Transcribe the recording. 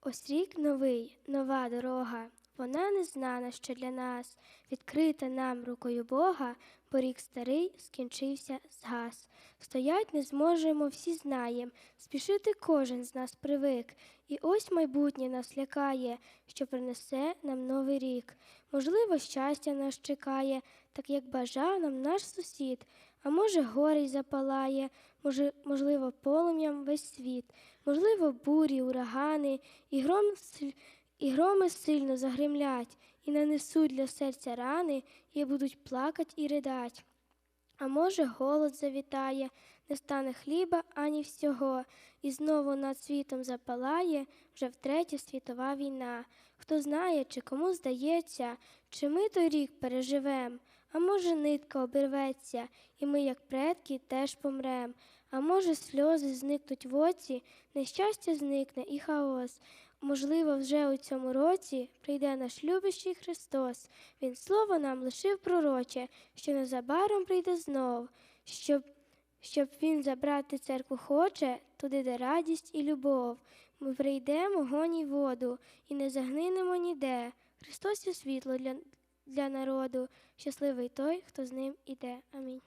Ось рік новий, нова дорога. Вона незнана ще для нас, відкрита нам рукою Бога, бо рік старий скінчився, згас. Стоять не зможемо, всі знаєм, спішити кожен з нас привик. І ось майбутнє нас лякає, що принесе нам новий рік. Можливо, щастя нас чекає, так як бажав нам наш сусід. А може, горий запалає, може, можливо, полум'ям весь світ, можливо, бурі, урагани, і гром і громи сильно загримлять, і нанесуть для серця рани, і будуть плакать і ридать. А може, голод завітає, не стане хліба ані всього, і знову над світом запалає вже втретє світова війна. Хто знає, чи кому здається, чи ми той рік переживем, а може, нитка обірветься, і ми, як предки, теж помрем. А може, сльози зникнуть в оці, нещастя зникне і хаос. Можливо, вже у цьому році прийде наш любящий Христос. Він слово нам лишив пророче, що незабаром прийде знов, щоб, щоб Він забрати церкву хоче, туди, де радість і любов. Ми прийдемо огонь і воду, і не загнинемо ніде. Христос є світло для, для народу, щасливий той, хто з ним іде. Амінь.